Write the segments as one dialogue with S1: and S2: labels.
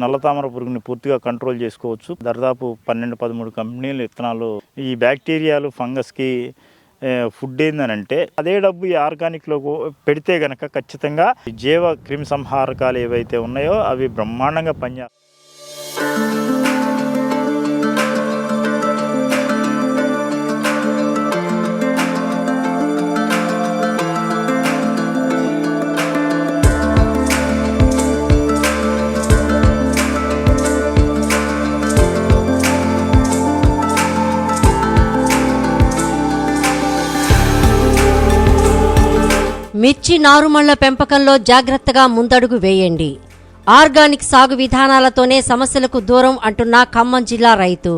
S1: నల్ల
S2: తామర పురుగుని పూర్తిగా కంట్రోల్ చేసుకోవచ్చు. దాదాపు పన్నెండు పదమూడు కంపెనీలు విత్తనాలు. ఈ బ్యాక్టీరియాలు ఫంగస్కి ఫుడ్ ఏందనంటే అదే డబ్బు ఈ ఆర్గానిక్లో పెడితే గనక ఖచ్చితంగా జీవ క్రిమి సంహారకాలు ఏవైతే ఉన్నాయో అవి బ్రహ్మాండంగా పనిచేస్తాయి
S3: మిర్చి నారుమళ్ళ పెంపకంలో జాగ్రత్తగా ముందడుగు వేయండి. ఆర్గానిక్ సాగు విధానాలతోనే సమస్యలకు దూరం అంటున్న ఖమ్మం జిల్లా రైతు.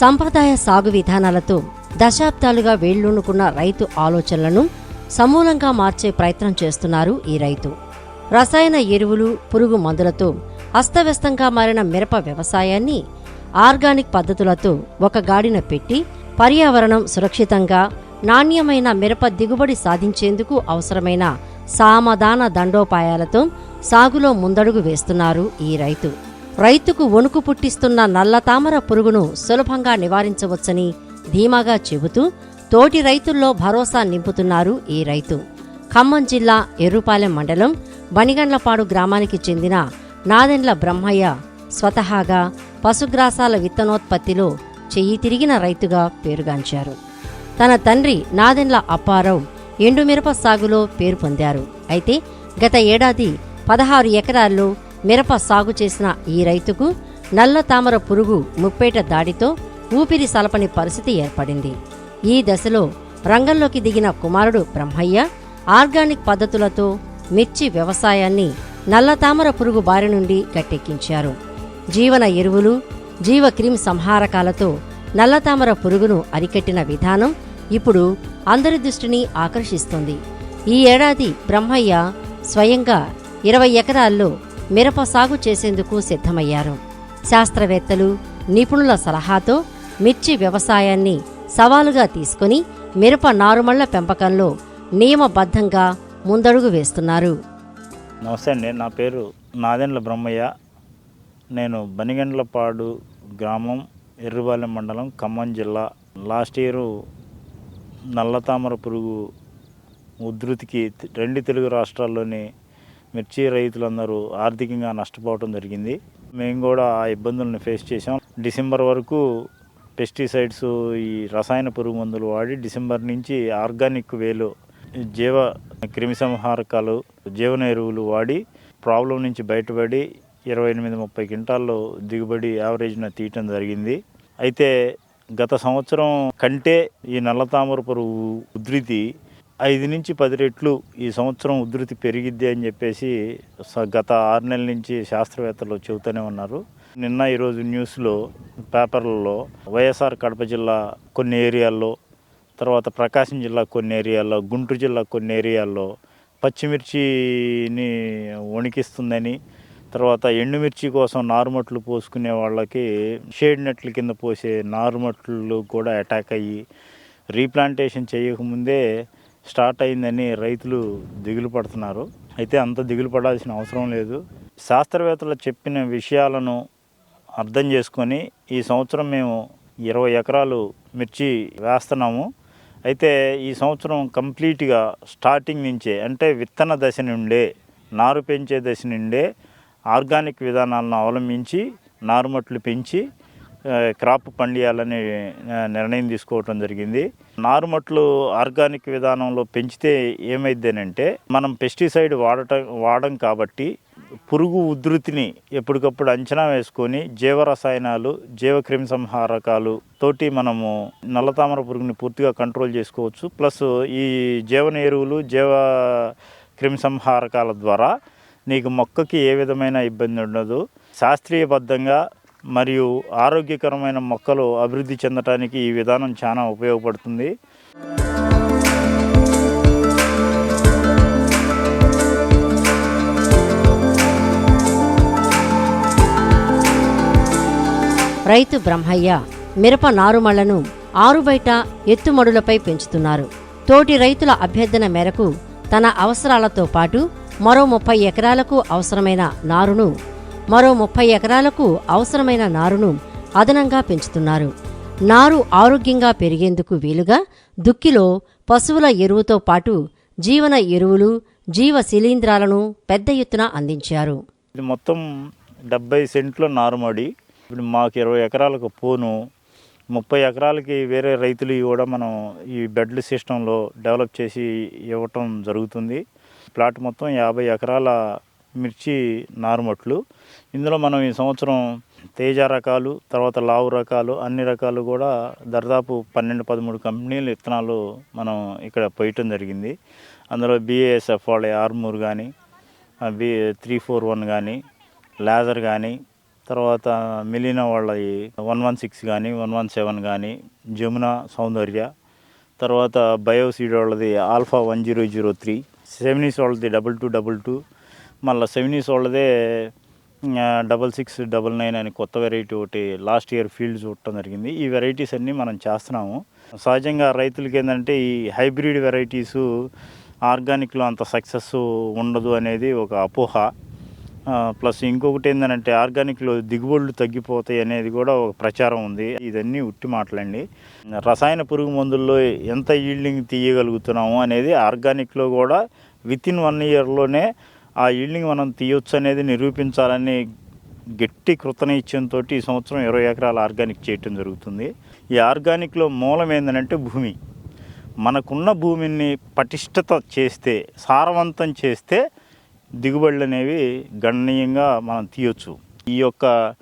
S3: సంప్రదాయ సాగు విధానాలతో దశాబ్దాలుగా వేళ్ళూనుకున్న రైతు ఆలోచనలను సమూలంగా మార్చే ప్రయత్నం చేస్తున్నారు ఈ రైతు. రసాయన ఎరువులు పురుగు మందులతో అస్తవ్యస్తంగా మారిన మిరప వ్యవసాయాన్ని ఆర్గానిక్ పద్ధతులతో ఒక గాడిన పెట్టి పర్యావరణం సురక్షితంగా నాణ్యమైన మిరప దిగుబడి సాధించేందుకు అవసరమైన సామధాన దండోపాయాలతో సాగులో ముందడుగు వేస్తున్నారు ఈ రైతు. రైతుకు వణుకు పుట్టిస్తున్న నల్లతామర పురుగును సులభంగా నివారించవచ్చని ధీమాగా చెబుతూ తోటి రైతుల్లో భరోసా నింపుతున్నారు ఈ రైతు. ఖమ్మం జిల్లా ఎర్రుపాలెం మండలం బనిగండ్లపాడు గ్రామానికి చెందిన నాదెండ్ల బ్రహ్మయ్య స్వతహాగా పశుగ్రాసాల విత్తనోత్పత్తిలో చెయ్యి తిరిగిన రైతుగా పేరుగాంచారు. తన తండ్రి నాదెండ్ల అప్పారావు ఎండుమిరప సాగులో పేరు పొందారు. అయితే గత ఏడాది పదహారు ఎకరాల్లో మిరప సాగు చేసిన ఈ రైతుకు నల్ల తామర పురుగు ముప్పేట దాడితో ఊపిరి సలపని పరిస్థితి ఏర్పడింది. ఈ దశలో రంగంలోకి దిగిన కుమారుడు బ్రహ్మయ్య ఆర్గానిక్ పద్ధతులతో మిర్చి వ్యవసాయాన్ని నల్ల తామర పురుగు బారి నుండి గట్టెక్కించారు. జీవన ఎరువులు జీవ క్రిమి సంహారకాలతో నల్లతామర పురుగును అరికట్టిన విధానం ఇప్పుడు అందరి దృష్టిని ఆకర్షిస్తుంది. ఈ ఏడాది బ్రహ్మయ్య స్వయంగా ఇరవై ఎకరాల్లో మిరప సాగు చేసేందుకు సిద్ధమయ్యారు. శాస్త్రవేత్తలు నిపుణుల సలహాతో మిర్చి వ్యవసాయాన్ని సవాలుగా తీసుకుని మిరప నారుమళ్ళ పెంపకంలో నియమబద్ధంగా ముందడుగు వేస్తున్నారు.
S2: నమస్తే అండి నా పేరు నాదెండ్ల బ్రహ్మయ్య. నేను బనిగండ్లపాడు గ్రామం ఎర్రుబాలెం మండలం ఖమ్మం జిల్లా. లాస్ట్ ఇయర్ నల్లతామర పురుగు ఉధృతికి రెండు తెలుగు రాష్ట్రాల్లోని మిర్చి రైతులందరూ ఆర్థికంగా నష్టపోవడం జరిగింది. మేము కూడా ఆ ఇబ్బందులను ఫేస్ చేసాం డిసెంబర్ వరకు పెస్టిసైడ్స్ ఈ రసాయన పురుగు మందులు వాడి డిసెంబర్ నుంచి ఆర్గానిక్ వేలు జీవ క్రిమిసంహారకాలు జీవన ఎరువులు వాడి ప్రాబ్లం నుంచి బయటపడి ఇరవై ఎనిమిది ముప్పై క్వింటాల్లో దిగుబడి యావరేజ్న తీయటం జరిగింది. అయితే గత సంవత్సరం కంటే ఈ నల్లతామర పురుగు ఉధృతి ఐదు నుంచి పది రెట్లు ఈ సంవత్సరం ఉధృతి పెరిగిద్ది అని చెప్పేసి స- గత ఆరు నెలల నుంచి శాస్త్రవేత్తలు చెబుతూనే ఉన్నారు. నిన్న ఈరోజు న్యూస్లో పేపర్లలో వైఎస్ఆర్ కడప జిల్లా కొన్ని ఏరియాల్లో తర్వాత ప్రకాశం జిల్లా కొన్ని ఏరియాల్లో గుంటూరు జిల్లా కొన్ని ఏరియాల్లో పచ్చిమిర్చిని వణికిస్తుందని తర్వాత ఎండుమిర్చి కోసం నారుమట్లు పోసుకునే వాళ్ళకి షేడ్ నెట్ల కింద పోసే నారుమట్లు కూడా అటాక్ అయ్యి రీప్లాంటేషన్ చేయకముందే స్టార్ట్ అయిందని రైతులు దిగులు పడుతున్నారు. అయితే అంత దిగులు పడాల్సిన అవసరం లేదు. శాస్త్రవేత్తలు చెప్పిన విషయాలను అర్థం చేసుకొని ఈ సంవత్సరం మేము ఇరవై ఎకరాలు మిర్చి వేస్తున్నాము. అయితే ఈ సంవత్సరం కంప్లీట్గా స్టార్టింగ్ నుంచే అంటే విత్తన దశ నుండే నారు పెంచే దశ నుండే ఆర్గానిక్ విధానాలను అవలంబించి నారుమట్లు పెంచి క్రాప్ పండియాలని నిర్ణయం తీసుకోవటం జరిగింది. నారుమట్లు ఆర్గానిక్ విధానంలో పెంచితే ఏమైందనంటే మనం పెస్టిసైడ్ వాడటం వాడం కాబట్టి పురుగు ఉధృతిని ఎప్పటికప్పుడు అంచనా వేసుకొని జీవరసాయనాలు జీవక్రిమి సంహారకాలు తోటి మనము నల్లతామర పురుగుని పూర్తిగా కంట్రోల్ చేసుకోవచ్చు. ప్లస్ ఈ జీవన ఎరువులు జీవ క్రిమి సంహారకాల ద్వారా నీకు మొక్కకి ఏ విధమైన ఇబ్బంది ఉండదు. శాస్త్రీయబద్ధంగా మరియు ఆరోగ్యకరమైన మొక్కలు అభివృద్ధి చెందడానికి ఈ విధానం చాలా ఉపయోగపడుతుంది.
S3: రైతు బ్రహ్మయ్య మిరప నారుమళ్ళను ఆరుబయట ఎత్తుమడులపై పెంచుతున్నారు. తోటి రైతుల అభ్యర్థన మేరకు తన అవసరాలతో పాటు మరో ముప్పై ఎకరాలకు అవసరమైన నారును మరో ముప్పై ఎకరాలకు అవసరమైన నారును అదనంగా పెంచుతున్నారు. నారు ఆరోగ్యంగా పెరిగేందుకు వీలుగా దుక్కిలో పశువుల ఎరువుతో పాటు జీవన ఎరువులు జీవ శిలీంధ్రాలను పెద్ద ఎత్తున అందించారు.
S2: ఇది మొత్తం డెబ్బై సెంట్ల నారుమడి. ఇప్పుడు మాకు ఇరవై ఎకరాలకు పోను. ముప్పై ఎకరాలకి వేరే రైతులు కూడా మనం ఈ బెడ్ల సిస్టంలో డెవలప్ చేసి ఇవ్వటం జరుగుతుంది. ప్లాట్ మొత్తం యాభై ఎకరాల మిర్చి నారుమట్లు. ఇందులో మనం ఈ సంవత్సరం తేజ రకాలు తర్వాత లావు రకాలు అన్ని రకాలు కూడా దాదాపు పన్నెండు పదమూడు కంపెనీలు విత్తనాలు మనం ఇక్కడ పోయటం జరిగింది. అందులో బీఏఎస్ఎఫ్ వాళ్ళ ఆర్మూర్ కానీ బి త్రీ ఫోర్ వన్ కానీ లేజర్ కానీ తర్వాత మిలినా వాళ్ళ వన్ వన్ సిక్స్ కానీ వన్ వన్ సెవెన్ కానీ జమున సౌందర్య తర్వాత బయోసీడ్ వాళ్ళది alpha one zero zero three సెవెనీస్ వాళ్ళది డబల్ టూ డబల్ టూ. మళ్ళీ సెవెనీస్ వాళ్ళదే డబల్ సిక్స్ డబల్ నైన్ అని కొత్త వెరైటీ ఒకటి లాస్ట్ ఇయర్ ఫీల్డ్ చూడటం జరిగింది. ఈ వెరైటీస్ అన్నీ మనం చేస్తున్నాము. సహజంగా రైతులకి ఏంటంటే ఈ హైబ్రిడ్ వెరైటీసు ఆర్గానిక్లో అంత సక్సెస్ ఉండదు అనేది ఒక అపోహ. ప్లస్ ఇంకొకటి ఏంటంటే ఆర్గానిక్లో దిగుబడులు తగ్గిపోతాయి అనేది కూడా ఒక ప్రచారం ఉంది. ఇదన్నీ ఉట్టి మాటలండి. రసాయన పురుగు మందుల్లో ఎంత ఈల్డింగ్ తీయగలుగుతున్నాము అనేది ఆర్గానిక్లో కూడా విత్ ఇన్ వన్ ఇయర్లోనే ఆ ఈల్డింగ్ మనం తీయొచ్చు అనేది నిరూపించాలని గట్టి కృతనిశ్చయంతో ఈ సంవత్సరం ఇరవై ఎకరాల ఆర్గానిక్ చేయటం జరుగుతుంది. ఈ ఆర్గానిక్లో మూలం ఏంటంటే భూమి. మనకున్న భూమిని పటిష్టత చేస్తే సారవంతం చేస్తే దిగుబడులు అనేవి గణనీయంగా మనం తీయొచ్చు. ఈ యొక్క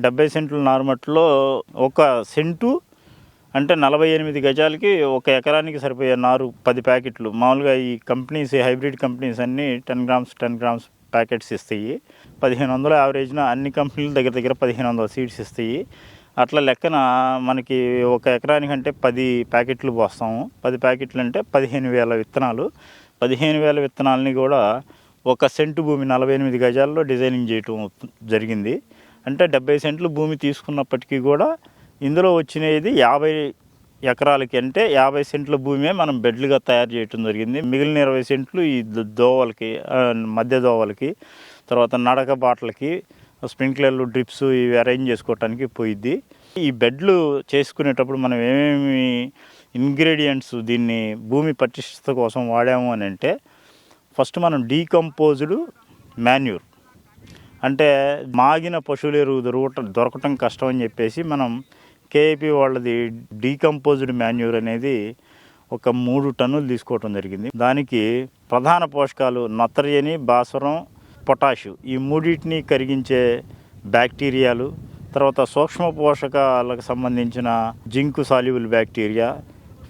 S2: డెబ్బై సెంట్ల నార్మట్లో ఒక సెంటు అంటే నలభై ఎనిమిది గజాలకి ఒక ఎకరానికి సరిపోయే నారు పది ప్యాకెట్లు. మామూలుగా ఈ కంపెనీస్ హైబ్రిడ్ కంపెనీస్ అన్నీ ten grams ten grams packets ఇస్తాయి. పదిహేను వందల యావరేజ్న అన్ని కంపెనీలు దగ్గర దగ్గర పదిహేను వందల సీడ్స్ ఇస్తాయి. అట్లా లెక్కన మనకి ఒక ఎకరానికంటే పది ప్యాకెట్లు పోస్తాము. పది ప్యాకెట్లు అంటే పదిహేను వేల విత్తనాలు. పదిహేను వేల విత్తనాలని కూడా ఒక సెంటు భూమి నలభై ఎనిమిది గజాల్లో డిజైనింగ్ చేయటం జరిగింది. అంటే డెబ్బై సెంట్లు భూమి తీసుకున్నప్పటికీ కూడా ఇందులో వచ్చినది యాభై ఎకరాలకి అంటే యాభై సెంట్ల భూమే మనం బెడ్లుగా తయారు చేయటం జరిగింది. మిగిలిన ఇరవై సెంట్లు ఈ దోవలకి మధ్య దోవలకి తర్వాత నడక బాటలకి స్ప్రింక్లర్లు డ్రిప్స్ ఇవి అరేంజ్ చేసుకోవటానికి పోయిద్ది. ఈ బెడ్లు చేసుకునేటప్పుడు మనం ఏమేమి ఇంగ్రీడియంట్స్ దీన్ని భూమి పటిష్టత కోసం వాడాము అని అంటే ఫస్ట్ మనం డీకంపోజ్డ్ మాన్యూర్. అంటే మాగిన పశువుల ఎరువు దొరకటం దొరకటం కష్టం అని చెప్పేసి మనం కేఏపీ వాళ్ళది డీకంపోజ్డ్ మాన్యూర్ అనేది ఒక మూడు టన్నులు తీసుకోవటం జరిగింది. దానికి ప్రధాన పోషకాలు నత్రజని భాస్వరం పొటాషు. ఈ మూడింటిని కరిగించే బ్యాక్టీరియాలు తర్వాత సూక్ష్మ పోషకాలకు సంబంధించిన zinc soluble bacteria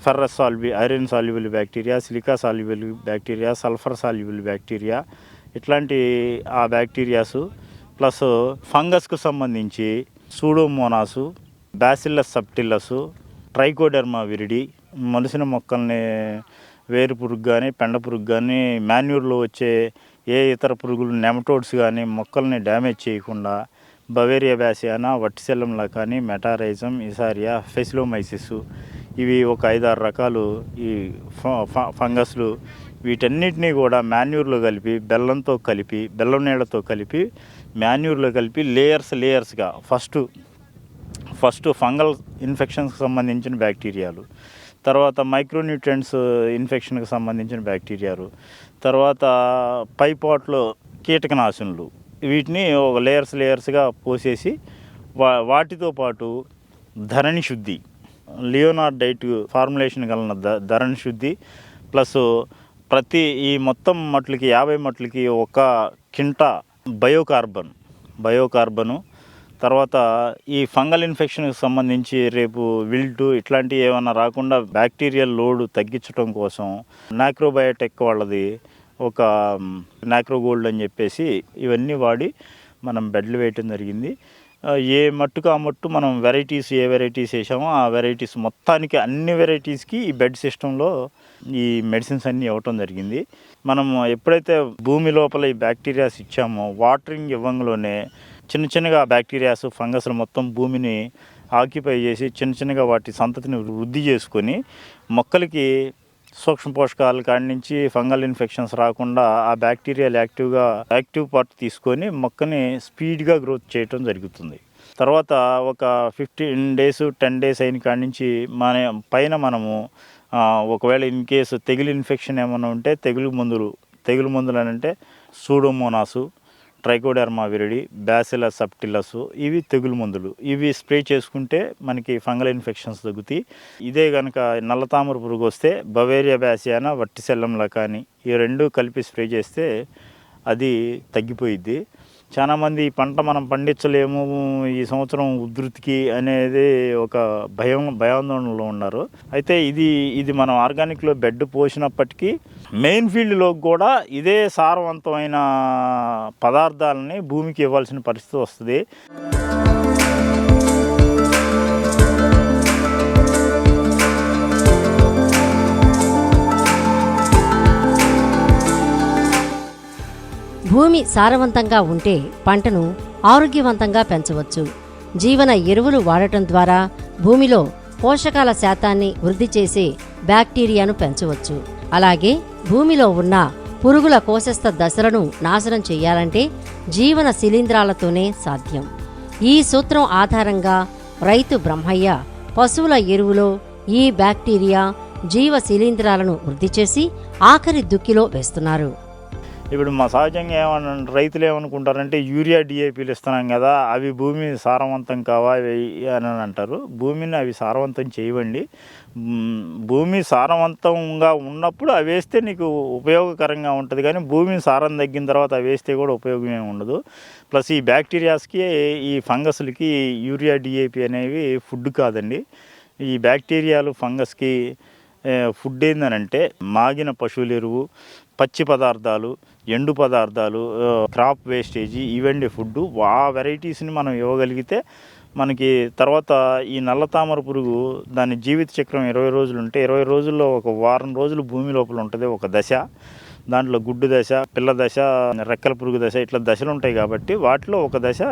S2: ferrous సాల్బి iron soluble bacteria silica soluble bacteria sulphur soluble bacteria ఇట్లాంటి ఆ బ్యాక్టీరియాసు ప్లస్ ఫంగస్కు సంబంధించి pseudomonas bacillus subtilis trichoderma viride మలిసిన మొక్కల్ని వేరు పురుగు కానీ పెండ పురుగు కానీ మాన్యూర్లో వచ్చే ఏ ఇతర పురుగులు నెమటోడ్స్ కానీ మొక్కల్ని డ్యామేజ్ చేయకుండా బవేరియా బ్యాసియానా వట్టిసెల్లంలా కానీ మెటారైజం ఇసారియా ఫెసిలోమైసిస్ ఇవి ఒక ఐదారు రకాలు ఈ ఫ- ఫ- ఫంగస్లు. వీటన్నిటినీ కూడా మాన్యూర్లో కలిపి బెల్లంతో కలిపి బెల్లం నీళ్ళతో కలిపి మాన్యూర్లో కలిపి లేయర్స్ లేయర్స్గా ఫస్ట్ ఫస్ట్ ఫంగల్ ఇన్ఫెక్షన్స్కి సంబంధించిన బ్యాక్టీరియాలు. తర్వాత మైక్రోన్యూట్రియంట్స్ ఇన్ఫెక్షన్కి సంబంధించిన బ్యాక్టీరియాలు. తర్వాత పైపాట్లో కీటకనాశనులు. వీటిని ఒక లేయర్స్ లేయర్స్గా పోసేసి వా వాటితో పాటు ధరణి శుద్ధి. లియోనార్ డైట్ ఫార్ములేషన్ కలిగిన ద ధరణి శుద్ధి. ప్లస్ ప్రతి ఈ మొత్తం మట్లకి యాభై మట్లకి ఒక కింటా బయోకార్బన్ బయోకార్బను. తర్వాత ఈ ఫంగల్ ఇన్ఫెక్షన్కి సంబంధించి రేపు విల్టు ఇట్లాంటివి ఏమైనా రాకుండా బ్యాక్టీరియల్ లోడ్ తగ్గించడం కోసం నాక్రోబయోటెక్ వాళ్ళది ఒక నాక్రో గోల్డ్ అని చెప్పేసి ఇవన్నీ వాడి మనం బెడ్లు వేయటం జరిగింది. ఏ మట్టుకు ఆ మట్టు మనం వెరైటీస్ ఏ వెరైటీస్ వేసామో ఆ వెరైటీస్ మొత్తానికి అన్ని వెరైటీస్కి ఈ బెడ్ సిస్టంలో ఈ మెడిసిన్స్ అన్నీ ఇవ్వటం జరిగింది. మనం ఎప్పుడైతే భూమి లోపల ఈ బ్యాక్టీరియాస్ ఇచ్చామో వాటరింగ్ ఇవ్వంలోనే చిన్న చిన్నగా బ్యాక్టీరియాస్ ఫంగస్లు మొత్తం భూమిని ఆక్యుపై చేసి చిన్న చిన్నగా వాటి సంతతిని వృద్ధి చేసుకొని మొక్కలకి సూక్ష్మ పోషకాల కాడి నుంచి ఫంగల్ ఇన్ఫెక్షన్స్ రాకుండా ఆ బ్యాక్టీరియాలు యాక్టివ్గా యాక్టివ్ పార్ట్ తీసుకొని మొక్కని స్పీడ్గా గ్రోత్ చేయటం జరుగుతుంది. తర్వాత ఒక ఫిఫ్టీన్ డేస్ టెన్ డేస్ అయిన కాడి నుంచి మన పైన మనము ఒకవేళ ఇన్ కేసు తెగులు ఇన్ఫెక్షన్ ఏమైనా ఉంటే తెగులు మందులు తెగులు మందులు అని అంటే pseudomonas trichoderma viride bacillus subtilis ఇవి తెగులు మందులు. ఇవి స్ప్రే చేసుకుంటే మనకి ఫంగల్ ఇన్ఫెక్షన్స్ తగ్గుతాయి. ఇదే కనుక నల్లతామర పురుగు వస్తే బవేరియా బ్యాసియానా వట్టిసెల్లంలా కానీ ఈ రెండు కలిపి స్ప్రే చేస్తే అది తగ్గిపోయిద్ది. చాలామంది ఈ పంట మనం పండించలేము ఈ సంవత్సరం ఉధృతికి అనేది ఒక భయం భయాందోళనలో ఉన్నారు. అయితే ఇది ఇది మనం ఆర్గానిక్లో బెడ్ పోసినప్పటికీ మెయిన్ ఫీల్డ్లో కూడా ఇదే సారవంతమైన పదార్థాలని భూమికి ఇవ్వాల్సిన పరిస్థితి వస్తుంది.
S3: భూమి సారవంతంగా ఉంటే పంటను ఆరోగ్యవంతంగా పెంచవచ్చు. జీవన ఎరువులు వాడటం ద్వారా భూమిలో పోషకాల శాతాన్ని వృద్ధి చేసే బ్యాక్టీరియాను పెంచవచ్చు. అలాగే భూమిలో ఉన్న పురుగుల కోశస్థ దశలను నాశనం చేయాలంటే జీవన శిలీంధ్రాలతోనే సాధ్యం. ఈ సూత్రం ఆధారంగా రైతు బ్రహ్మయ్య పశువుల ఎరువులో ఈ బ్యాక్టీరియా జీవ శిలీంధ్రాలను వృద్ధి చేసి ఆఖరి దుక్కిలో వేస్తున్నారు.
S2: ఇప్పుడు మా సహజంగా ఏమన్నా రైతులు ఏమనుకుంటారంటే యూరియా డిఏపీలు ఇస్తున్నాం కదా అవి భూమి సారవంతం కావా అని అంటారు. భూమిని అవి సారవంతం చేయవండి. భూమి సారవంతంగా ఉన్నప్పుడు అవి వేస్తే నీకు ఉపయోగకరంగా ఉంటుంది. కానీ భూమి సారం తగ్గిన తర్వాత అవి వేస్తే కూడా ఉపయోగమే ఉండదు. ప్లస్ ఈ బ్యాక్టీరియాస్కి ఈ ఫంగస్లకి యూరియా డిఏపి అనేవి ఫుడ్ కాదండి. ఈ బ్యాక్టీరియాలు ఫంగస్కి ఫుడ్ ఏందనంటే మాగిన పశువుల ఎరువు పచ్చి పదార్థాలు ఎండు పదార్థాలు క్రాప్ వేస్టేజీ ఇవండి ఫుడ్ ఆ వెరైటీస్ని మనం ఇవ్వగలిగితే మనకి తర్వాత ఈ నల్ల తామర పురుగు దాని జీవిత చక్రం ఇరవై రోజులు ఉంటే ఇరవై రోజుల్లో ఒక వారం రోజులు భూమి లోపల ఉంటుంది ఒక దశ. దాంట్లో గుడ్డు దశ పిల్ల దశ రెక్కల పురుగు దశ ఇట్లా దశలు ఉంటాయి కాబట్టి వాటిలో ఒక దశ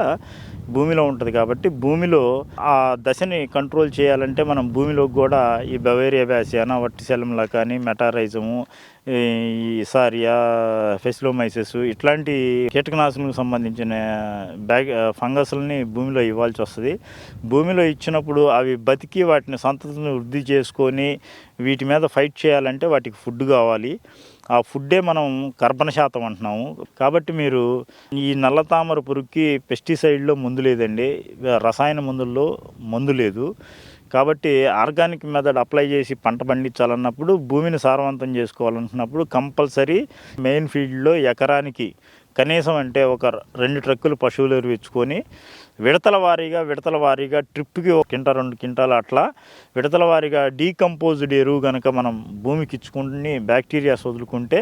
S2: భూమిలో ఉంటుంది కాబట్టి భూమిలో ఆ దశని కంట్రోల్ చేయాలంటే మనం భూమిలో కూడా ఈ బవేరియా బ్యాసియానా వట్టిశలంలా కానీ మెటారైజము ఈ సారియా ఫెసిలోమైసిస్ ఇట్లాంటి కీటకనాశులకు సంబంధించిన బ్యాగ్ ఫంగస్లని భూమిలో ఇవ్వాల్సి వస్తుంది. భూమిలో ఇచ్చినప్పుడు అవి బతికి వాటిని సంతతిని వృద్ధి చేసుకొని వీటి మీద ఫైట్ చేయాలంటే వాటికి ఫుడ్ కావాలి. ఆ ఫుడ్డే మనం కర్బన శాతం అంటున్నాము. కాబట్టి మీరు ఈ నల్ల తామర పురుగుకి పెస్టిసైడ్లో మందు లేదండి. రసాయన మందుల్లో మందు లేదు. కాబట్టి ఆర్గానిక్ మెథడ్ అప్లై చేసి పంట పండించాలన్నప్పుడు భూమిని సారవంతం చేసుకోవాలనుకున్నప్పుడు కంపల్సరీ మెయిన్ ఫీల్డ్లో ఎకరానికి కనీసం అంటే ఒక రెండు ట్రక్కులు పశువులు ఎరువు విడతల వారీగా విడతల వారీగా ట్రిప్కి ఒక కింట రెండు కింటాలు అట్లా విడతల వారీగా డీకంపోజ్డ్ ఎరువు కనుక మనం భూమికి ఇచ్చుకుని బ్యాక్టీరియాస్ వదులుకుంటే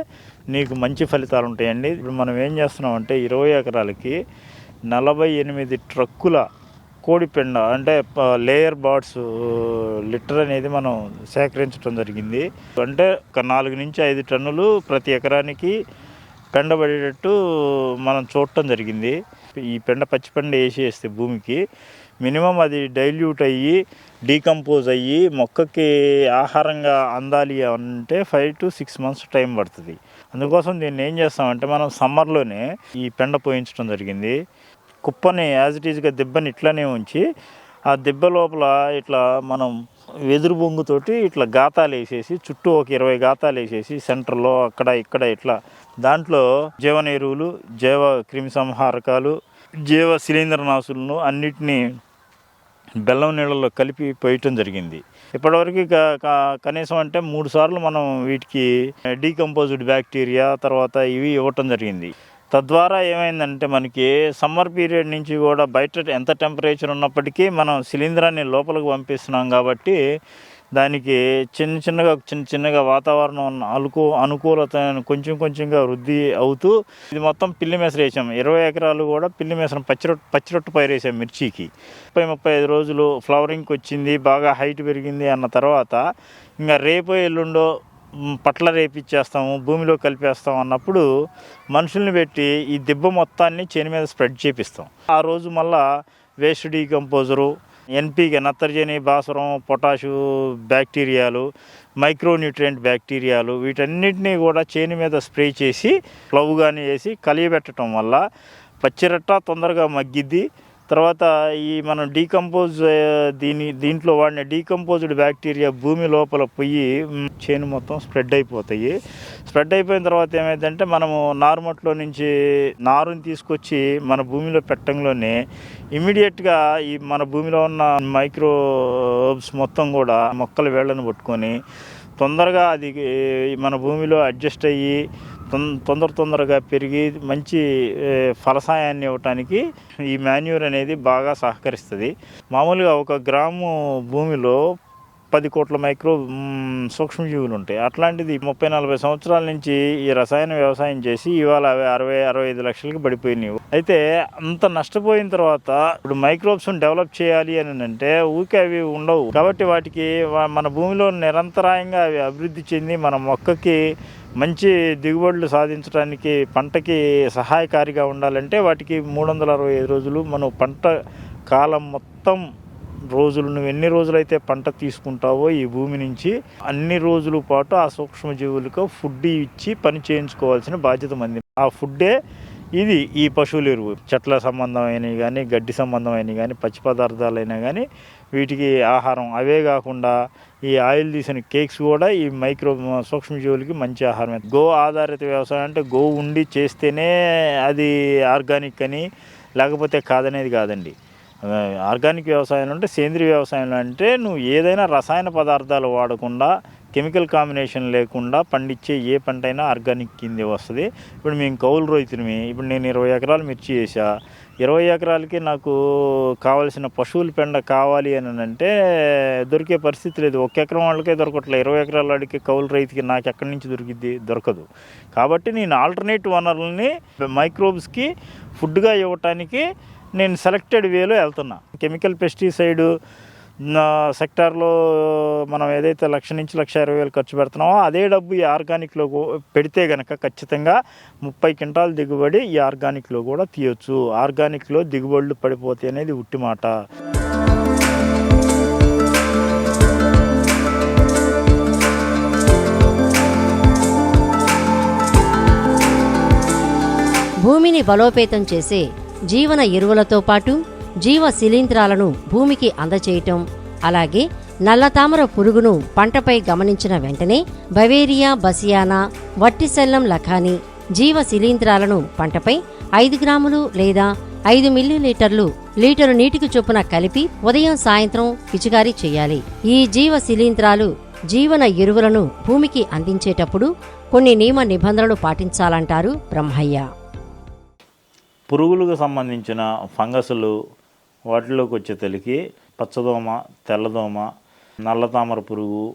S2: నీకు మంచి ఫలితాలు ఉంటాయండి. ఇప్పుడు మనం ఏం చేస్తున్నామంటే ఇరవై ఎకరాలకి నలభై ఎనిమిది ట్రక్కుల కోడిపెండ అంటే లేయర్ బార్డ్స్ లిటర్ అనేది మనం సేకరించడం జరిగింది. అంటే ఒక నాలుగు నుంచి ఐదు టన్నులు ప్రతి ఎకరానికి పెండబడేటట్టు మనం చూడటం జరిగింది. ఈ పెండ పచ్చిపెండ వేసేస్తే భూమికి మినిమం అది డైల్యూట్ అయ్యి డీకంపోజ్ అయ్యి మొక్కకి ఆహారంగా అందాలి అంటే five to six months time పడుతుంది. అందుకోసం దీన్ని ఏం చేస్తామంటే మనం సమ్మర్లోనే ఈ పెండ పోయించడం జరిగింది. కుప్పని యాజ్ ఇట్ ఈజ్గా దిబ్బని ఇట్లానే ఉంచి ఆ దిబ్బ లోపల ఇట్లా మనం వెదురు బొంగుతోటి ఇట్లా గాతాలు వేసేసి చుట్టూ ఒక ఇరవై గాతాలు వేసేసి సెంటర్లో అక్కడ ఇక్కడ ఇట్లా. దాంట్లో జీవన ఎరువులు జీవ క్రిమి సంహారకాలు జీవ శిలీంద్రనాశులను అన్నిటినీ బెల్లం నీళ్ళలో కలిపి పోయటం జరిగింది. ఇప్పటివరకు కనీసం అంటే మూడు సార్లు మనం వీటికి డీకంపోజ్డ్ బ్యాక్టీరియా తర్వాత ఇవి ఇవ్వటం జరిగింది. తద్వారా ఏమైందంటే మనకి సమ్మర్ పీరియడ్ నుంచి కూడా బయట ఎంత టెంపరేచర్ ఉన్నప్పటికీ మనం శిలీంధ్రాన్ని లోపలికి పంపిస్తున్నాం కాబట్టి దానికి చిన్న చిన్నగా చిన్న చిన్నగా వాతావరణం అనుకూ అనుకూలత కొంచెం కొంచెంగా వృద్ధి అవుతూ ఇది మొత్తం పిల్లి మెసరు వేసాం. ఇరవై ఎకరాలు కూడా పిల్లి మెసరం పచ్చిరొట్టు పచ్చిరొట్టు పైరు వేసాం మిర్చికి. ముప్పై ముప్పై ఐదు రోజులు ఫ్లవరింగ్కి వచ్చింది బాగా హైట్ పెరిగింది అన్న తర్వాత ఇంకా రేపు ఎల్లుండో పట్ల రేపిచ్చేస్తాము భూమిలో కలిపేస్తాం అన్నప్పుడు మనుషుల్ని పెట్టి ఈ దిబ్బ మొత్తాన్ని చేను మీద స్ప్రెడ్ చేపిస్తాం. ఆ రోజు మళ్ళా వేస్ట్ డీకంపోజరు ఎన్పీకే నత్రజని భాస్వరం పొటాషు బ్యాక్టీరియాలు మైక్రోన్యూట్రియంట్ బ్యాక్టీరియాలు వీటన్నిటినీ కూడా చేను మీద స్ప్రే చేసి ప్లవ్ కానీ వేసి కలియబెట్టడం వల్ల పచ్చిరట్ట తొందరగా మగ్గిద్ది. తర్వాత ఈ మనం డీకంపోజ్ దీని దీంట్లో వాడిన డీకంపోజ్డ్ బ్యాక్టీరియా భూమి లోపల పోయి చేను మొత్తం స్ప్రెడ్ అయిపోతాయి. స్ప్రెడ్ అయిపోయిన తర్వాత ఏమైందంటే మనము నారుమట్లో నుంచి నారుని తీసుకొచ్చి మన భూమిలో పెట్టంలోనే ఇమీడియట్గా ఈ మన భూమిలో ఉన్న మైక్రోబ్స్ మొత్తం కూడా మొక్కల వేళ్ళను పట్టుకొని తొందరగా అది మన భూమిలో అడ్జస్ట్ అయ్యి తొందర తొందరగా పెరిగి మంచి ఫలసాయాన్ని ఇవ్వటానికి ఈ మాన్యూర్ అనేది బాగా సహకరిస్తుంది. మామూలుగా ఒక గ్రాము భూమిలో పది కోట్ల మైక్రో సూక్ష్మజీవులు ఉంటాయి. అట్లాంటిది ముప్పై నలభై సంవత్సరాల నుంచి ఈ రసాయన వ్యవసాయం చేసి ఇవాళ అవి అరవై అరవై ఐదు లక్షలకి పడిపోయినాయి. అయితే అంత నష్టపోయిన తర్వాత ఇప్పుడు మైక్రోబ్స్ని డెవలప్ చేయాలి అని అంటే ఊకే అవి ఉండవు. కాబట్టి వాటికి మన భూమిలో నిరంతరాయంగా అవి అభివృద్ధి చెంది మన మొక్కకి మంచి దిగుబడులు సాధించడానికి పంటకి సహాయకారిగా ఉండాలంటే వాటికి మూడు వందల అరవై ఐదు రోజులు మనం పంట కాలం మొత్తం రోజులు నువ్వు ఎన్ని రోజులైతే పంట తీసుకుంటావో ఈ భూమి నుంచి అన్ని రోజుల పాటు ఆ సూక్ష్మజీవులకు ఫుడ్ ఇచ్చి పని చేయించుకోవాల్సిన బాధ్యత మంది. ఆ ఫుడ్డే ఇది ఈ పశువుల ఎరువు. చెట్ల సంబంధమైనవి కానీ గడ్డి సంబంధమైనవి కానీ పచ్చి పదార్థాలైనా కానీ వీటికి ఆహారం అవే కాకుండా ఈ ఆయిల్ తీసిన కేక్స్ కూడా ఈ మైక్రో సూక్ష్మజీవులకి మంచి ఆహారం గో ఆధారిత వ్యవసాయం అంటే గో ఉండి చేస్తేనే అది ఆర్గానిక్ అని లేకపోతే కాదనేది కాదండి. ఆర్గానిక్ వ్యవసాయం అంటే సేంద్రియ వ్యవసాయం అంటే నువ్వు ఏదైనా రసాయన పదార్థాలు వాడకుండా కెమికల్ కాంబినేషన్ లేకుండా పండించే ఏ పంట అయినా ఆర్గానిక్ కిందే వస్తుంది. ఇప్పుడు మేము కౌలు రైతులమి. ఇప్పుడు నేను ఇరవై ఎకరాలు మిర్చి వేసా ఇరవై ఎకరాలకి నాకు కావాల్సిన పశువుల పెండ కావాలి అని అంటే దొరికే పరిస్థితి లేదు. ఒక ఎకరం వాళ్ళకే దొరకట్లే. ఇరవై ఎకరాల వాడికి కౌలు రైతుకి నాకు ఎక్కడి నుంచి దొరికిద్ది? దొరకదు. కాబట్టి నేను ఆల్టర్నేట్ వనరుల్ని మైక్రోబ్స్కి ఫుడ్గా ఇవ్వటానికి నేను సెలెక్టెడ్ వేలో వెళ్తున్నా. కెమికల్ పెస్టిసైడ్ సెక్టార్లో మనం ఏదైతే లక్ష నుంచి లక్ష ఇరవై వేలు ఖర్చు పెడుతున్నామో అదే డబ్బు ఈ ఆర్గానిక్లో పెడితే కనుక ఖచ్చితంగా ముప్పై క్వింటాల్ దిగుబడి ఈ ఆర్గానిక్లో కూడా తీయొచ్చు. ఆర్గానిక్లో దిగుబడులు పడిపోతాయి అనేది ఉట్టి మాట.
S3: భూమిని బలోపేతం చేసే జీవన ఎరువులతో పాటు జీవ శిలీంధ్రాలను భూమికి అందచేయటం. అలాగే నల్లతామర పురుగును పంటపై గమనించిన వెంటనే బవేరియా బసియానా వట్టిసెల్లం లఖాని జీవ శిలీంధ్రాలను పంటపై ఐదు గ్రాములు లేదా ఐదు మిల్లీలీటర్లు లీటరు నీటికి చొప్పున కలిపి ఉదయం సాయంత్రం పిచికారీ చేయాలి. ఈ జీవ శిలీంధ్రాలు జీవన ఎరువులను భూమికి అందించేటప్పుడు కొన్ని నియమ నిబంధనలు పాటించాలంటారు బ్రహ్మయ్య.
S2: పురుగులకు సంబంధించిన ఫంగసులు వాటిలోకి వచ్చే తలికి పచ్చదోమ తెల్లదోమ నల్లతామర పురుగు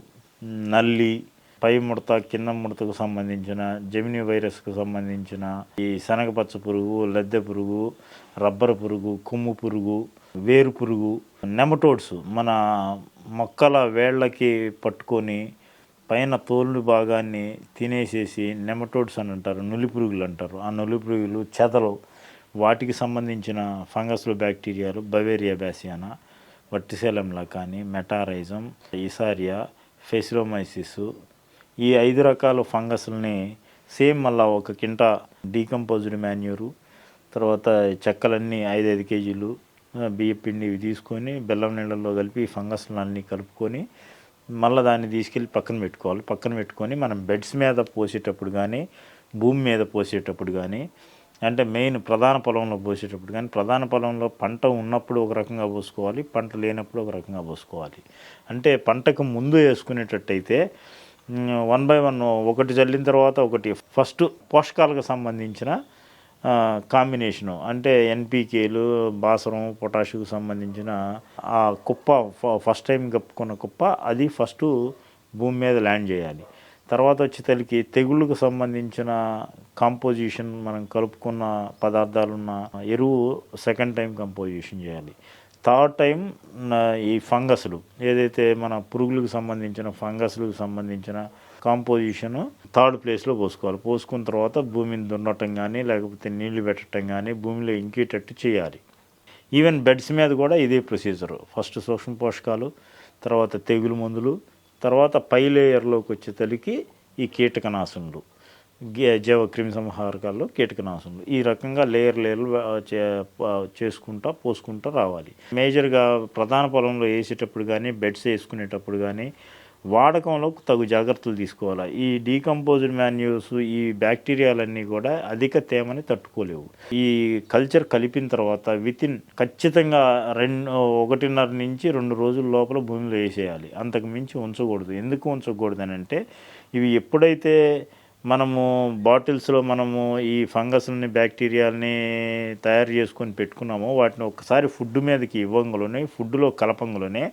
S2: నల్లి పై ముడత కింద ముడతకు సంబంధించిన జమిని వైరస్కు సంబంధించిన ఈ శనగపచ్చ పురుగు లద్దె పురుగు రబ్బర్ పురుగు కొమ్ము పురుగు వేరు పురుగు నెమటోడ్స్ మన మొక్కల వేళ్ళకి పట్టుకొని పైన తోలు భాగాన్ని తినేసేసి నెమటోడ్స్ అని అంటారు నులి పురుగులు అంటారు. ఆ నులి పురుగులు చెదలు వాటికి సంబంధించిన ఫంగస్లు బ్యాక్టీరియాలు బవేరియా బ్యాసియానా వర్టిసెలంలా కానీ మెటారైజం ఇసారియా ఫెసిలోమైసిస్ ఈ ఐదు రకాల ఫంగస్లని సేమ్ మళ్ళా ఒక కింట డీకంపోజ్డ్ మాన్యూరు తర్వాత చెక్కలన్నీ ఐదు ఐదు కేజీలు బియ్యం బియ్య పిండి ఇవి తీసుకొని బెల్లం నీళ్ళల్లో కలిపి ఈ ఫంగస్లను అన్నీ కలుపుకొని మళ్ళీ దాన్ని తీసుకెళ్ళి పక్కన పెట్టుకోవాలి. పక్కన పెట్టుకొని మనం బెడ్స్ మీద పోసేటప్పుడు కానీ భూమి మీద పోసేటప్పుడు కానీ అంటే మెయిన్ ప్రధాన పొలంలో పోసేటప్పుడు కానీ ప్రధాన పొలంలో పంట ఉన్నప్పుడు ఒక రకంగా పోసుకోవాలి పంట లేనప్పుడు ఒక రకంగా పోసుకోవాలి. అంటే పంటకు ముందు వేసుకునేటట్టయితే వన్ బై వన్ ఒకటి చల్లిన తర్వాత ఒకటి ఫస్ట్ పోషకాలకు సంబంధించిన కాంబినేషను. అంటే ఎన్పికేలు బాసరం పొటాషుకు సంబంధించిన ఆ కుప్ప ఫ- ఫస్ట్ టైం కప్పుకున్న కుప్ప అది ఫస్ట్ భూమి మీద ల్యాండ్ చేయాలి. తర్వాత వచ్చేసరికి తెగుళ్ళకు సంబంధించిన కాంపోజిషన్ మనం కలుపుకున్న పదార్థాలున్న ఎరువు సెకండ్ టైం కంపోజిషన్ చేయాలి. థర్డ్ టైం నా- ఈ ఫంగస్లు ఏదైతే మన పురుగులకు సంబంధించిన ఫంగస్లకు సంబంధించిన కాంపోజిషన్ థర్డ్ ప్లేస్లో పోసుకోవాలి. పోసుకున్న తర్వాత భూమిని దున్నటం కానీ లేకపోతే నీళ్ళు పెట్టడం కానీ భూమిలో ఇంకేటట్టు చేయాలి. ఈవెన్ బెడ్స్ మీద కూడా ఇదే ప్రొసీజర్ ఫస్ట్ సూక్ష్మ పోషకాలు తర్వాత తెగులు మందులు తర్వాత పై లేయర్లోకి వచ్చేతలికి ఈ కీటకనాశనులు. జీవ క్రిమి సంహారకాల్లో కీటకనాశనులు. ఈ రకంగా లేయర్ లేయర్లు చే- చేసుకుంటా పోసుకుంటా రావాలి. మేజర్గా ప్రధాన పొలంలో వేసేటప్పుడు కానీ బెడ్స్ వేసుకునేటప్పుడు కానీ వాడకంలో తగు జాగ్రత్తలు తీసుకోవాలి. ఈ డీకంపోజ్డ్ మాన్యూస్ ఈ బ్యాక్టీరియాలన్నీ కూడా అధిక తేమని తట్టుకోలేవు. ఈ కల్చర్ కలిపిన తర్వాత వితిన్ ఖచ్చితంగా రెండు ఒకటిన్నర నుంచి రెండు రోజుల లోపల భూమిలో వేసేయాలి. అంతకు మించి ఉంచకూడదు. ఎందుకు ఉంచకూడదు అని అంటే ఇవి ఎప్పుడైతే మనము బాటిల్స్లో మనము ఈ ఫంగస్ని బ్యాక్టీరియాలని తయారు చేసుకొని పెట్టుకున్నామో వాటిని ఒకసారి ఫుడ్ మీదకి ఇవ్వంగలోనే ఫుడ్లో కలపంగలోనే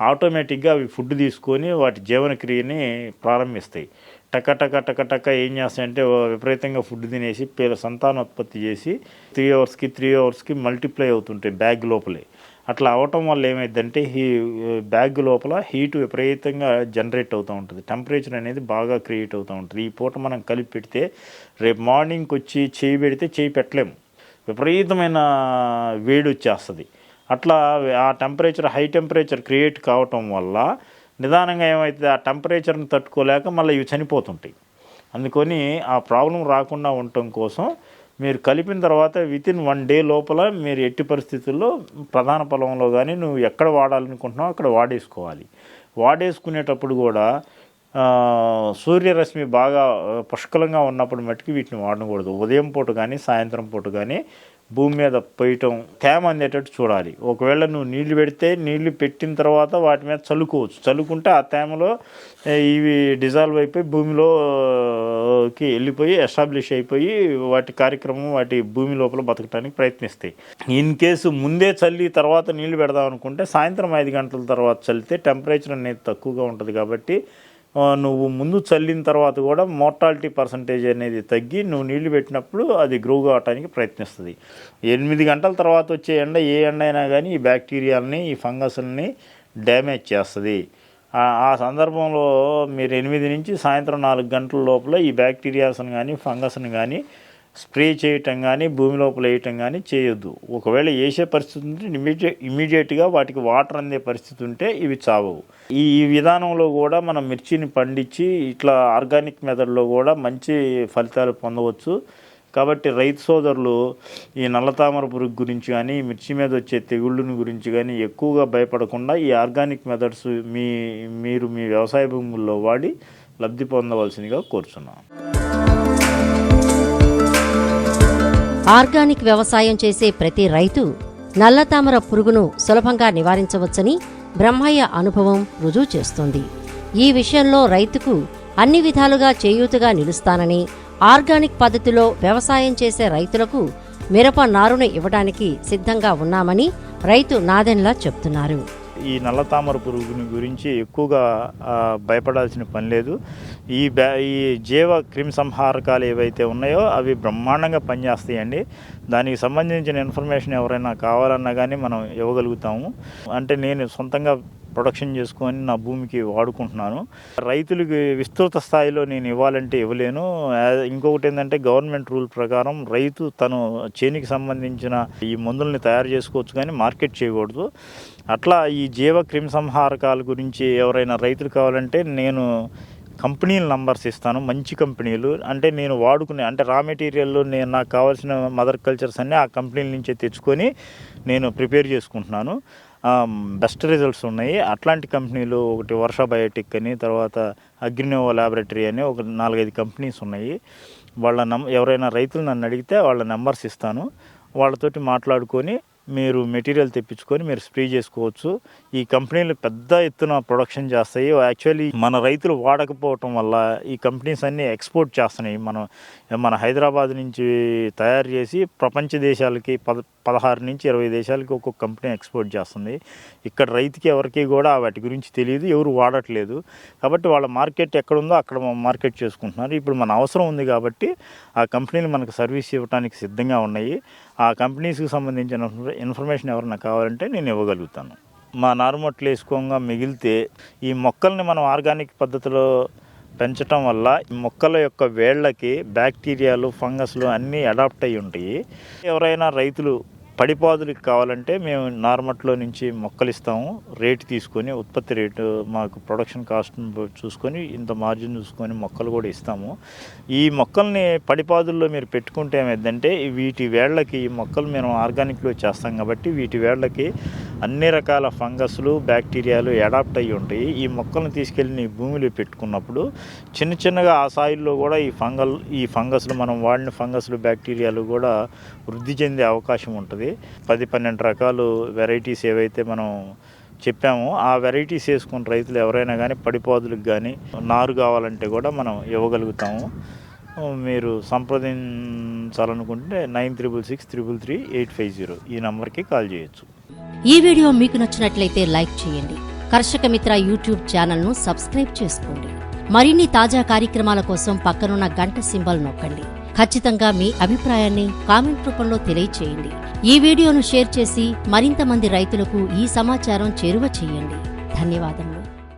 S2: ఆటోమేటిక్గా అవి ఫుడ్ తీసుకొని వాటి జీవనక్రియని ప్రారంభిస్తాయి. టక టక టక టక ఏం చేస్తాయంటే విపరీతంగా ఫుడ్ తినేసి పిల్ల సంతానోత్పత్తి చేసి త్రీ అవర్స్కి త్రీ అవర్స్కి మల్టిప్లై అవుతుంటాయి బ్యాగ్ లోపలే. అట్లా అవటం వల్ల ఏమైందంటే హీ బ్యాగ్ లోపల హీట్ విపరీతంగా జనరేట్ అవుతూ ఉంటుంది. టెంపరేచర్ అనేది బాగా క్రియేట్ అవుతూ ఉంటుంది. ఈ పూట మనం కలిపి పెడితే రేపు మార్నింగ్కి వచ్చి చేయి పెడితే చేయి పెట్టలేము. విపరీతమైన వేడి వచ్చేస్తుంది. అట్లా ఆ టెంపరేచర్ హై టెంపరేచర్ క్రియేట్ కావటం వల్ల నిదానంగా ఏమైతే ఆ టెంపరేచర్ని తట్టుకోలేక మళ్ళీ ఇవి చనిపోతుంటాయి. అందుకని ఆ ప్రాబ్లం రాకుండా ఉండటం కోసం మీరు కలిపిన తర్వాత వితిన్ వన్ డే లోపల మీరు ఎట్టి పరిస్థితుల్లో ప్రధాన పొలంలో కానీ నువ్వు ఎక్కడ వాడాలనుకుంటున్నావు అక్కడ వాడేసుకోవాలి. వాడేసుకునేటప్పుడు కూడా సూర్యరశ్మి బాగా పుష్కలంగా ఉన్నప్పుడు మట్టుకు వీటిని వాడకూడదు ఉదయం పూట కానీ సాయంత్రం పూట కానీ భూమి మీద పోయటం తేమ అందేటట్టు చూడాలి. ఒకవేళ నువ్వు నీళ్ళు పెడితే నీళ్ళు పెట్టిన తర్వాత వాటి మీద చల్లుకోవచ్చు. చల్లుకుంటే ఆ తేమలో ఇవి డిజాల్వ్ అయిపోయి భూమిలోకి వెళ్ళిపోయి ఎస్టాబ్లిష్ అయిపోయి వాటి కార్యక్రమం వాటి భూమి లోపల బతకడానికి ప్రయత్నిస్తాయి. ఇన్ కేసు ముందే చల్లి తర్వాత నీళ్ళు పెడదాం అనుకుంటే సాయంత్రం ఐదు గంటల తర్వాత చల్లితే టెంపరేచర్ అనేది తక్కువగా ఉంటుంది కాబట్టి నువ్వు ముందు చల్లిన తర్వాత కూడా మోర్టాలిటీ పర్సంటేజ్ అనేది తగ్గి నువ్వు నీళ్ళు పెట్టినప్పుడు అది గ్రో కావడానికి ప్రయత్నిస్తుంది. ఎనిమిది గంటల తర్వాత వచ్చే ఎండ ఏ ఎండ అయినా కానీ ఈ బ్యాక్టీరియాలని ఈ ఫంగస్ని డ్యామేజ్ చేస్తుంది. ఆ- ఆ సందర్భంలో మీరు ఎనిమిది నుంచి సాయంత్రం నాలుగు గంటల లోపల ఈ బ్యాక్టీరియాస్ని కానీ ఫంగస్ని కానీ స్ప్రే చేయటం కానీ భూమి లోపల వేయటం కానీ చేయొద్దు. ఒకవేళ వేసే పరిస్థితి ఉంటే ఇమీడియట్ ఇమీడియట్గా వాటికి వాటర్ అందే పరిస్థితి ఉంటే ఇవి చావవు. ఈ ఈ విధానంలో కూడా మనం మిర్చిని పండించి ఇట్లా ఆర్గానిక్ మెథడ్లో కూడా మంచి ఫలితాలు పొందవచ్చు. కాబట్టి రైతు సోదరులు ఈ నల్లతామర పురుగు గురించి కానీ మిర్చి మీద వచ్చే తెగుళ్ళని గురించి కానీ ఎక్కువగా భయపడకుండా ఈ ఆర్గానిక్ మెథడ్స్ మీ మీరు మీ వ్యవసాయ భూముల్లో వాడి లబ్ధి పొందవలసిందిగా కోరుచున్నాను
S3: ఆర్గానిక్ వ్యవసాయం చేసే ప్రతి రైతు నల్లతామర పురుగును సులభంగా నివారించవచ్చని బ్రహ్మయ్య అనుభవం రుజువు చేస్తుంది. ఈ విషయంలో రైతుకు అన్ని విధాలుగా చేయూతగా నిలుస్తానని ఆర్గానిక్ పద్ధతిలో వ్యవసాయం చేసే రైతులకు మిరప నారును ఇవ్వడానికి సిద్ధంగా ఉన్నామని రైతు నాదెన్లా చెప్తున్నారు.
S2: ఈ నల్ల తామర పురుగుని గురించి ఎక్కువగా భయపడాల్సిన పని లేదు. ఈ బ్యా ఈ జీవ క్రిమి సంహారకాలు ఏవైతే ఉన్నాయో అవి బ్రహ్మాండంగా పనిచేస్తాయండి. దానికి సంబంధించిన ఇన్ఫర్మేషన్ ఎవరైనా కావాలన్నా కానీ మనం ఇవ్వగలుగుతాము. అంటే నేను సొంతంగా ప్రొడక్షన్ చేసుకొని నా భూమికి వాడుకుంటున్నాను. రైతులకి విస్తృత స్థాయిలో నేను ఇవ్వాలంటే ఇవ్వలేను. ఇంకొకటి ఏంటంటే గవర్నమెంట్ రూల్ ప్రకారం రైతు తను చేనికి సంబంధించిన ఈ మందుల్ని తయారు చేసుకోవచ్చు కానీ మార్కెట్ చేయకూడదు. అట్లా ఈ జీవ క్రిమి సంహారకాల గురించి ఎవరైనా రైతులు కావాలంటే నేను కంపెనీల నంబర్స్ ఇస్తాను. మంచి కంపెనీలు. అంటే నేను వాడుకునే అంటే రా మెటీరియల్ నేను నాకు కావాల్సిన మదర్ కల్చర్స్ అన్నీ ఆ కంపెనీల నుంచే తెచ్చుకొని నేను ప్రిపేర్ చేసుకుంటున్నాను. బెస్ట్ రిజల్ట్స్ ఉన్నాయి. అట్లాంటి కంపెనీలు ఒకటి వర్ష బయోటిక్ అని తర్వాత అగ్రినోవా ల్యాబొరేటరీ అని ఒక నాలుగైదు కంపెనీస్ ఉన్నాయి. వాళ్ళ నం ఎవరైనా రైతులు నన్ను అడిగితే వాళ్ళ నెంబర్స్ ఇస్తాను. వాళ్ళతోటి మాట్లాడుకొని మీరు మెటీరియల్ తెప్పించుకొని మీరు స్ప్రే చేసుకోవచ్చు. ఈ కంపెనీలు పెద్ద ఎత్తున ప్రొడక్షన్ చేస్తాయి. యాక్చువల్లీ మన రైతులు వాడకపోవటం వల్ల ఈ కంపెనీస్ అన్నీ ఎక్స్పోర్ట్ చేస్తున్నాయి. మనం మన హైదరాబాద్ నుంచి తయారు చేసి ప్రపంచ దేశాలకి పద పదహారు నుంచి ఇరవై దేశాలకి ఒక్కొక్క కంపెనీ ఎక్స్పోర్ట్ చేస్తుంది. ఇక్కడ రైతుకి ఎవరికి కూడా వాటి గురించి తెలియదు ఎవరు వాడట్లేదు. కాబట్టి వాళ్ళ మార్కెట్ ఎక్కడ ఉందో అక్కడ మార్కెట్ చేసుకుంటున్నారు. ఇప్పుడు మన అవసరం ఉంది కాబట్టి ఆ కంపెనీలు మనకు సర్వీస్ ఇవ్వడానికి సిద్ధంగా ఉన్నాయి. ఆ కంపెనీస్కి సంబంధించిన ఇన్ఫర్మేషన్ ఎవరైనా కావాలంటే నేను ఇవ్వగలుగుతాను. మా నారుమట్లు వేసుకోగా మిగిలితే ఈ మొక్కల్ని మనం ఆర్గానిక్ పద్ధతిలో పెంచటం వల్ల ఈ మొక్కల యొక్క వేళ్ళకి బ్యాక్టీరియాలు ఫంగస్లు అన్నీ అడాప్ట్ అయి ఉంటాయి. ఎవరైనా రైతులు పడిపాదులకు కావాలంటే మేము నార్మట్లో నుంచి మొక్కలు ఇస్తాము. రేటు తీసుకొని ఉత్పత్తి రేటు మాకు ప్రొడక్షన్ కాస్ట్ చూసుకొని ఇంత మార్జిన్ చూసుకొని మొక్కలు కూడా ఇస్తాము. ఈ మొక్కల్ని పడిపాదుల్లో మీరు పెట్టుకుంటే ఏమైందంటే వీటి వేళ్ళకి ఈ మొక్కలు మేము ఆర్గానిక్లో చేస్తాం కాబట్టి వీటి వేళ్ళకి అన్ని రకాల ఫంగస్లు బ్యాక్టీరియాలు అడాప్ట్ అయ్యి ఉంటాయి. ఈ మొక్కలను తీసుకెళ్ళి నీ భూమిలో పెట్టుకున్నప్పుడు చిన్న చిన్నగా ఆ సాయిల్లో కూడా ఈ ఫంగల్ ఈ ఫంగస్లు మనం వాడిన ఫంగస్లు బ్యాక్టీరియాలు కూడా వృద్ధి చెందే అవకాశం ఉంటుంది. పది పన్నెండు రకాలు వెరైటీస్ ఏవైతే మనం చెప్పామో ఆ వెరైటీస్ వేసుకున్న రైతులు ఎవరైనా కానీ పడిపోదులకు కానీ నారు కావాలంటే కూడా మనం ఇవ్వగలుగుతాము. మీరు సంప్రదించాలనుకుంటే nine triple six triple three eight five zero ఈ నెంబర్కి కాల్ చేయొచ్చు.
S3: ఈ వీడియో మీకు నచ్చినట్లయితే లైక్ చేయండి. కర్షక మిత్ర యూట్యూబ్ ఛానల్ను సబ్స్క్రైబ్ చేసుకోండి. మరిన్ని తాజా కార్యక్రమాల కోసం పక్కనున్న గంట సింబల్ నొక్కండి. ఖచ్చితంగా మీ అభిప్రాయాన్ని కామెంట్ రూపంలో తెలియచేయండి. ఈ వీడియోను షేర్ చేసి మరింత మంది రైతులకు ఈ సమాచారం చేరువ చేయండి. ధన్యవాదములు.